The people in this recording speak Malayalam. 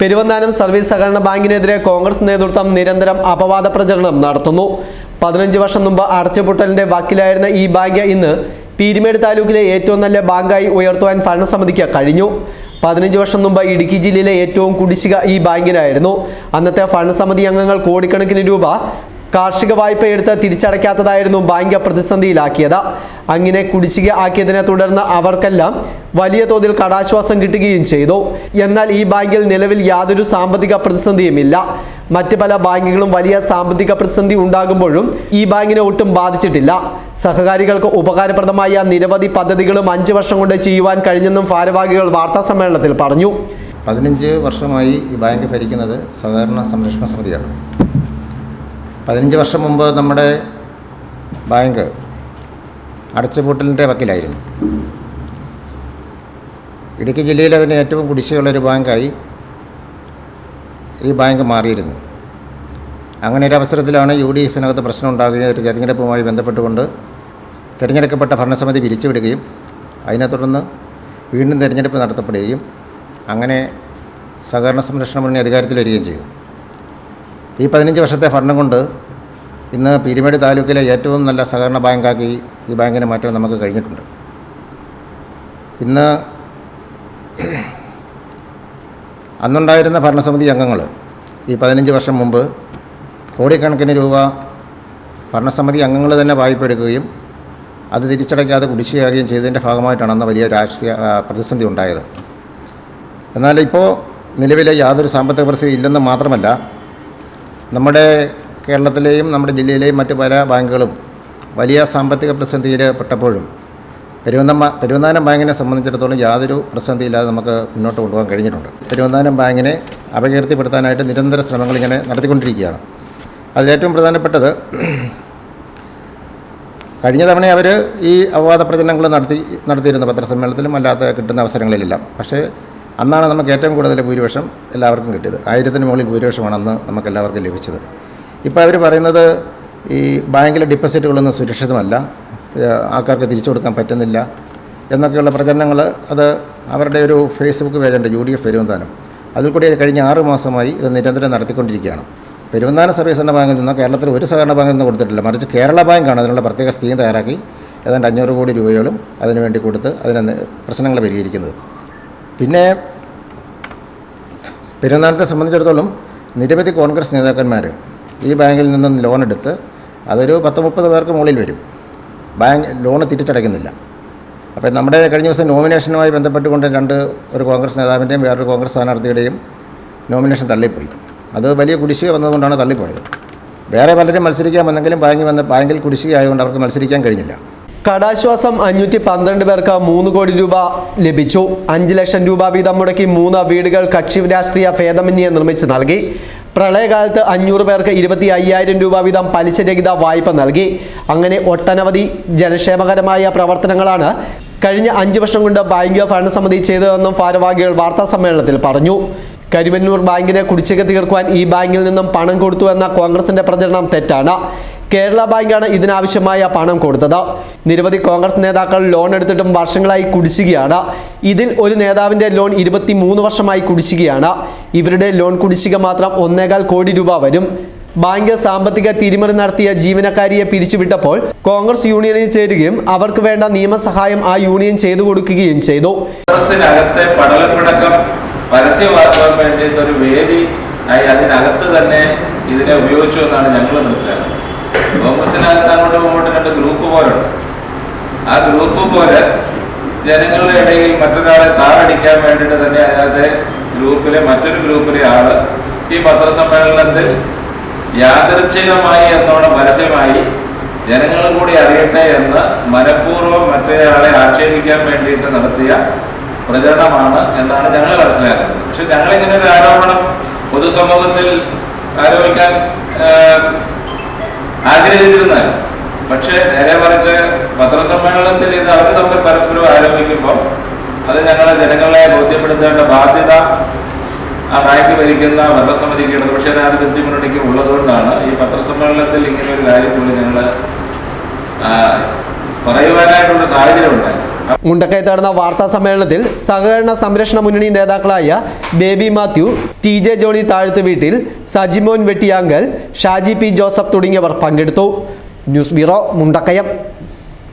പെരുവന്താനം സർവീസ് സഹകരണ ബാങ്കിനെതിരെ കോൺഗ്രസ് നേതൃത്വം നിരന്തരം അപവാദ പ്രചരണം നടത്തുന്നു. പതിനഞ്ച് വർഷം മുമ്പ് അടച്ചുപൂട്ടലിന്റെ വക്കിലായിരുന്ന ഈ ബാങ്ക് ഇന്ന് പീരുമേട് താലൂക്കിലെ ഏറ്റവും നല്ല ബാങ്കായി ഉയർത്തുവാൻ ഭരണസമിതിക്ക് കഴിഞ്ഞു. പതിനഞ്ച് വർഷം മുമ്പ് ഇടുക്കി ജില്ലയിലെ ഏറ്റവും കുടിശ്ശിക ഈ ബാങ്കിനായിരുന്നു. അന്നത്തെ ഭരണസമിതി അംഗങ്ങൾ കോടിക്കണക്കിന് രൂപ കാർഷിക വായ്പ എടുത്ത് തിരിച്ചടയ്ക്കാത്തതായിരുന്നു ബാങ്ക് പ്രതിസന്ധിയിലാക്കിയത്. അങ്ങനെ കുടിശ്ശിക ആക്കിയതിനെ തുടർന്ന് അവർക്കെല്ലാം വലിയ തോതിൽ കടാശ്വാസം കിട്ടുകയും ചെയ്തു. എന്നാൽ ഈ ബാങ്കിൽ നിലവിൽ യാതൊരു സാമ്പത്തിക പ്രതിസന്ധിയുമില്ല. മറ്റ് പല ബാങ്കുകളും വലിയ സാമ്പത്തിക പ്രതിസന്ധി ഉണ്ടാകുമ്പോഴും ഈ ബാങ്കിനെ ഒട്ടും ബാധിച്ചിട്ടില്ല. സഹകാരികൾക്ക് ഉപകാരപ്രദമായ നിരവധി പദ്ധതികളും അഞ്ച് വർഷം കൊണ്ട് ചെയ്യുവാൻ കഴിഞ്ഞെന്നും ഭാരവാഹികൾ വാർത്താ സമ്മേളനത്തിൽ പറഞ്ഞു. പതിനഞ്ച് വർഷമായി ഈ ബാങ്ക് ഭരിക്കുന്നത് സഹകരണ സംരക്ഷണ സമിതിയാണ്. പതിനഞ്ച് വർഷം മുമ്പ് നമ്മുടെ ബാങ്ക് അടച്ചുപൂട്ടലിന്റെ വക്കിലായിരുന്നു. ഇടുക്കി ജില്ലയിൽ അതിന് ഏറ്റവും കുടിശ്ശികയുള്ളൊരു ബാങ്കായി ഈ ബാങ്ക് മാറിയിരുന്നു. അങ്ങനെ ഒരു അവസരത്തിലാണ് യു ഡി എഫിനകത്ത് പ്രശ്നം ഉണ്ടാകുകയും ഒരു തെരഞ്ഞെടുപ്പുമായി ബന്ധപ്പെട്ടുകൊണ്ട് തിരഞ്ഞെടുക്കപ്പെട്ട ഭരണസമിതി പിരിച്ചുവിടുകയും അതിനെ തുടർന്ന് വീണ്ടും തിരഞ്ഞെടുപ്പ് നടത്തപ്പെടുകയും അങ്ങനെ സഹകരണ സംരക്ഷണ മുന്നണി അധികാരത്തിൽ വരികയും ചെയ്തു. ഈ പതിനഞ്ച് വർഷത്തെ ഭരണം കൊണ്ട് ഇന്ന് പീരുമേട് താലൂക്കിലെ ഏറ്റവും നല്ല സഹകരണ ബാങ്കാക്കി ഈ ബാങ്കിനെ മാറ്റാൻ നമുക്ക് കഴിഞ്ഞിട്ടുണ്ട്. ഇന്ന് അന്നുണ്ടായിരുന്ന ഭരണസമിതി അംഗങ്ങൾ ഈ പതിനഞ്ച് വർഷം മുമ്പ് കോടിക്കണക്കിന് രൂപ ഭരണസമിതി അംഗങ്ങൾ തന്നെ വായ്പ എടുക്കുകയും അത് തിരിച്ചടയ്ക്കാതെ കുടിശ്ശികയാകുകയും ചെയ്തതിന്റെ ഭാഗമായിട്ടാണ് അന്ന് വലിയ രാഷ്ട്രീയ പ്രതിസന്ധി ഉണ്ടായത്. എന്നാൽ ഇപ്പോൾ നിലവിലെ യാതൊരു സാമ്പത്തിക പ്രതിസന്ധി ഇല്ലെന്ന് മാത്രമല്ല നമ്മുടെ കേരളത്തിലെയും നമ്മുടെ ജില്ലയിലെയും മറ്റ് പല ബാങ്കുകളും വലിയ സാമ്പത്തിക പ്രതിസന്ധിയിൽ പെട്ടപ്പോഴും പെരുവന്തം പെരുവന്താനം ബാങ്കിനെ സംബന്ധിച്ചിടത്തോളം യാതൊരു പ്രതിസന്ധിയില്ലാതെ നമുക്ക് മുന്നോട്ട് കൊണ്ടുപോകാൻ കഴിഞ്ഞിട്ടുണ്ട്. പെരുവന്താനം ബാങ്കിനെ അപകീർത്തിപ്പെടുത്താനായിട്ട് നിരന്തര ശ്രമങ്ങൾ ഇങ്ങനെ നടത്തിക്കൊണ്ടിരിക്കുകയാണ്. അതിലേറ്റവും പ്രധാനപ്പെട്ടത് കഴിഞ്ഞ തവണ അവർ ഈ അപവാദ പ്രചരണങ്ങൾ നടത്തി നടത്തിയിരുന്ന പത്രസമ്മേളനത്തിലും അല്ലാത്ത കിട്ടുന്ന അവസരങ്ങളിലെല്ലാം. പക്ഷേ അന്നാണ് നമുക്ക് ഏറ്റവും കൂടുതൽ ഭൂരിപക്ഷം എല്ലാവർക്കും കിട്ടിയത്. ആയിരത്തിന് മുകളിൽ ഭൂരിപക്ഷമാണ് അന്ന് നമുക്ക് എല്ലാവർക്കും ലഭിച്ചത്. ഇപ്പോൾ അവർ പറയുന്നത് ഈ ബാങ്കിലെ ഡിപ്പോസിറ്റുകളൊന്നും സുരക്ഷിതമല്ല. ആൾക്കാർക്ക് തിരിച്ചു കൊടുക്കാൻ പറ്റുന്നില്ല എന്നൊക്കെയുള്ള പ്രചരണങ്ങൾ അത് അവരുടെ ഒരു ഫേസ്ബുക്ക് പേജുണ്ട് യു ഡി എഫ് പെരുവന്താനം. അതിൽ കൂടി കഴിഞ്ഞ ആറ് മാസമായി ഇത് നിരന്തരം നടത്തിക്കൊണ്ടിരിക്കുകയാണ്. പെരുവന്താനം സഹകരണ ബാങ്കിൽ നിന്ന് കേരളത്തിൽ ഒരു സഹകരണ ബാങ്കിൽ നിന്ന് കൊടുത്തിട്ടില്ല. മറിച്ച് കേരള ബാങ്കാണ് അതിനുള്ള പ്രത്യേക സ്കീം തയ്യാറാക്കി. ഏതാണ്ട് അഞ്ഞൂറ് കോടി രൂപയോളം അതിനുവേണ്ടി കൊടുത്ത് അതിനെ പ്രശ്നങ്ങൾ പരിഹരിക്കുന്നത്. പിന്നെ പെരുന്നാളത്തെ സംബന്ധിച്ചിടത്തോളം നിരവധി കോൺഗ്രസ് നേതാക്കന്മാർ ഈ ബാങ്കിൽ നിന്നും ലോൺ എടുത്ത് അതൊരു പത്ത് മുപ്പത് പേർക്ക് മുകളിൽ വരും. ബാങ്ക് ലോൺ തിരിച്ചടയ്ക്കുന്നില്ല. അപ്പോൾ നമ്മുടെ കഴിഞ്ഞ ദിവസം നോമിനേഷനുമായി ബന്ധപ്പെട്ടുകൊണ്ട് രണ്ട് ഒരു കോൺഗ്രസ് നേതാവിന്റെയും വേറൊരു കോൺഗ്രസ് സ്ഥാനാർത്ഥിയുടെയും നോമിനേഷൻ തള്ളിപ്പോയി. അത് വലിയ കുടിശ്ശിക വന്നതുകൊണ്ടാണ് തള്ളിപ്പോയത്. വേറെ പലരും മത്സരിക്കാൻ വന്നെങ്കിലും ബാങ്കിൽ വന്ന് ബാങ്കിൽ കുടിശ്ശിക ആയതുകൊണ്ട് അവർക്ക് മത്സരിക്കാൻ കഴിഞ്ഞില്ല. കടാശ്വാസം അഞ്ഞൂറ്റി പന്ത്രണ്ട് പേർക്ക് മൂന്ന് കോടി രൂപ ലഭിച്ചു. അഞ്ച് ലക്ഷം രൂപ വീതം മുടക്കി മൂന്ന് വീടുകൾ കക്ഷി രാഷ്ട്രീയ ഭേദമന്യെ നിർമ്മിച്ച് നൽകി. പ്രളയകാലത്ത് അഞ്ഞൂറ് പേർക്ക് ഇരുപത്തി അയ്യായിരം രൂപ വീതം പലിശരഹിത വായ്പ നൽകി. അങ്ങനെ ഒട്ടനവധി ജനക്ഷേമകരമായ പ്രവർത്തനങ്ങളാണ് കഴിഞ്ഞ അഞ്ച് വർഷം കൊണ്ട് ബാങ്ക് ഭരണസമിതി ചെയ്തതെന്നും ഭാരവാഹികൾ വാർത്താ സമ്മേളനത്തിൽ പറഞ്ഞു. കരിവന്നൂർ ബാങ്കിനെ കുടിശ്ശിക തീർക്കുവാൻ ഈ ബാങ്കിൽ നിന്നും പണം കൊടുത്തു എന്ന കോൺഗ്രസിന്റെ പ്രചരണം തെറ്റാണ്. കേരള ബാങ്കാണ് ഇതിനാവശ്യമായ പണം കൊടുത്തത്. നിരവധി കോൺഗ്രസ് നേതാക്കൾ ലോൺ എടുത്തിട്ടും വർഷങ്ങളായി കുടിശ്ശികയാണ്. ഇതിൽ ഒരു നേതാവിന്റെ ലോൺ ഇരുപത്തി വർഷമായി കുടിശ്ശികയാണ്. ഇവരുടെ ലോൺ കുടിശ്ശിക മാത്രം ഒന്നേകാൽ കോടി രൂപ വരും. ബാങ്ക് സാമ്പത്തിക തിരിമറി നടത്തിയ ജീവനക്കാരിയെ പിരിച്ചുവിട്ടപ്പോൾ കോൺഗ്രസ് യൂണിയനിൽ ചേരുകയും അവർക്ക് വേണ്ട നിയമസഹായം ആ യൂണിയൻ ചെയ്തു കൊടുക്കുകയും ചെയ്തു. പരസ്യമാക്കാൻ വേണ്ടിയിട്ട് ഒരു വേദി ആയി അതിനകത്ത് തന്നെ ഇതിനെ ഉപയോഗിച്ചു എന്നാണ് ഞങ്ങൾ മനസ്സിലാക്കുന്നത്. കോൺഗ്രസിനകത്ത് അങ്ങോട്ടും ഇങ്ങോട്ടും രണ്ട് ഗ്രൂപ്പ് പോലുണ്ട്. ആ ഗ്രൂപ്പ് പോലെ ജനങ്ങളുടെ ഇടയിൽ മറ്റൊരാളെ താറടിക്കാൻ വേണ്ടിയിട്ട് തന്നെ അതിനകത്തെ ഗ്രൂപ്പിലെ മറ്റൊരു ഗ്രൂപ്പിലെ ആൾ ഈ പത്രസമ്മേളനത്തിൽ യാദൃച്ഛികമായി എന്നോണം പരസ്യമായി ജനങ്ങളും കൂടി അറിയട്ടെ എന്ന് മനഃപൂർവം മറ്റേയാളെ ആക്ഷേപിക്കാൻ വേണ്ടിയിട്ട് നടത്തിയ പ്രചരണമാണ് എന്നാണ് ഞങ്ങൾ മനസ്സിലാക്കുന്നത്. പക്ഷെ ഞങ്ങൾ ഇങ്ങനെ ഒരു ആരോപണം പൊതുസമൂഹത്തിൽ ആരോപിക്കാൻ ആഗ്രഹിച്ചിരുന്നാൽ പക്ഷേ നേരെ മറിച്ച് പത്രസമ്മേളനത്തിൽ ഇത് അവർ തമ്മിൽ പരസ്പരം ആരോപിക്കുമ്പോൾ അത് ഞങ്ങളെ ജനങ്ങളെ ബോധ്യപ്പെടുത്തേണ്ട ബാധ്യത ആ ബാങ്ക് ഭരിക്കുന്ന ഭരണസമിതിക്ക് ഇടതുപക്ഷ ജനാധിപത്യ മുന്നണിക്ക് ഉള്ളതുകൊണ്ടാണ് ഈ പത്രസമ്മേളനത്തിൽ ഇങ്ങനെ ഒരു കാര്യം പോലും ഞങ്ങൾ പറയുവാനായിട്ടുള്ള സാഹചര്യം ഉണ്ടായി മുണ്ടക്കയത്ത് നടന്ന വാർത്താ സമ്മേളനത്തിൽ സഹകരണ സംരക്ഷണ മുന്നണി നേതാക്കളായ ബേബി മാത്യു ടി ജെ ജോണി താഴ്ത്ത് വീട്ടിൽ സജിമോൻ വെട്ടിയാങ്കൽ ഷാജി പി ജോസഫ് തുടങ്ങിയവർ പങ്കെടുത്തു. News bureau Mundakayam.